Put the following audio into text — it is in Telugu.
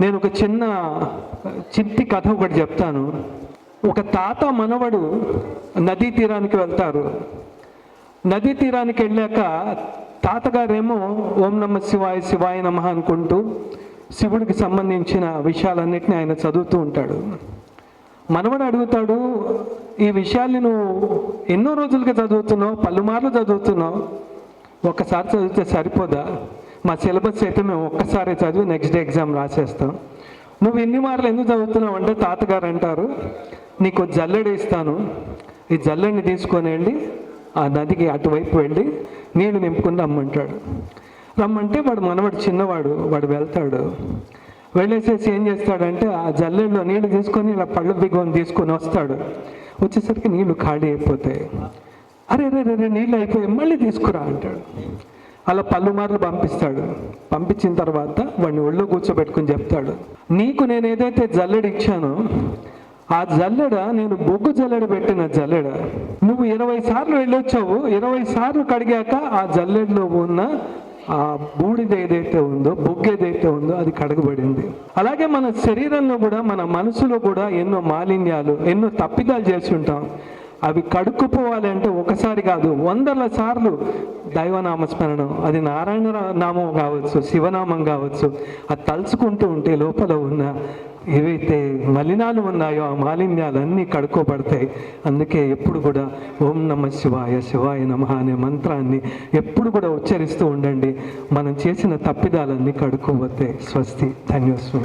నేను ఒక చిన్న చిట్టి కథ ఒకటి చెప్తాను. ఒక తాత మనవడు నదీ తీరానికి వెళ్తారు. నదీ తీరానికి వెళ్ళాక తాతగారేమో ఓం నమ శివాయ శివాయ నమ అనుకుంటూ శివుడికి సంబంధించిన విషయాలన్నిటిని ఆయన చదువుతూ ఉంటాడు. మనవడు అడుగుతాడు ఈ విషయాల్ని నువ్వు ఎన్నో రోజులుగా చదువుతున్నావు పలుమార్లు చదువుతున్నావు. ఒకసారి చదివితే సరిపోదా? మా సిలబస్ అయితే మేము ఒక్కసారి చదివి నెక్స్ట్ డే ఎగ్జామ్ రాసేస్తాం. నువ్వు ఎన్ని మార్లు ఎందుకు చదువుతున్నావు అంటే తాతగారు అంటారు నీకు జల్లెడ ఇస్తాను. ఈ జల్లెడిని తీసుకొని వెళ్ళి ఆ నదికి అటువైపు వెళ్ళి నీళ్ళు నింపుకుని రమ్మంటాడు. రమ్మంటే వాడు మనవాడు చిన్నవాడు వాడు వెళ్తాడు. వెళ్ళేసేసి ఏం చేస్తాడంటే ఆ జల్లెడలో నీళ్ళు తీసుకొని ఇలా పళ్ళు బిగొని తీసుకొని వస్తాడు. వచ్చేసరికి నీళ్ళు ఖాళీ అయిపోతాయి. అరే రే రే రే నీళ్ళు అయిపోయాయి మళ్ళీ తీసుకురా అంటాడు. అలా పలుమార్లు పంపిస్తాడు. పంపించిన తర్వాత వాడిని ఒళ్ళో కూర్చోబెట్టుకుని చెప్తాడు. నీకు నేను ఏదైతే జల్లెడ ఇచ్చానో ఆ జల్లెడ నేను బొగ్గు జల్లెడ పెట్టిన జల్లెడ. నువ్వు ఇరవై సార్లు వెళ్ళొచ్చావు. ఇరవై సార్లు కడిగాక ఆ జల్లెడలో ఉన్న ఆ బూడిద ఏదైతే ఉందో బొగ్గు ఏదైతే ఉందో అది కడగబడింది. అలాగే మన శరీరంలో కూడా మన మనసులో కూడా ఎన్నో మాలిన్యాలు ఎన్నో తప్పిదాలు చేసి ఉంటాం అవి కడుక్కుపోవాలి అంటే ఒకసారి కాదు వందల సార్లు దైవనామస్మరణం. అది నారాయణ నామం కావచ్చు శివనామం కావచ్చు. అది తలుచుకుంటూ ఉంటే లోపల ఉన్న ఏవైతే మలినాలు ఉన్నాయో ఆ మాలిన్యాలన్నీ కడుక్కోబడతాయి. అందుకే ఎప్పుడు కూడా ఓం నమ శివాయ శివాయ నమ అనే మంత్రాన్ని ఎప్పుడు కూడా ఉచ్చరిస్తూ ఉండండి. మనం చేసిన తప్పిదాలన్నీ కడుక్కోబోతాయి స్వస్తి. ధన్యోస్మి.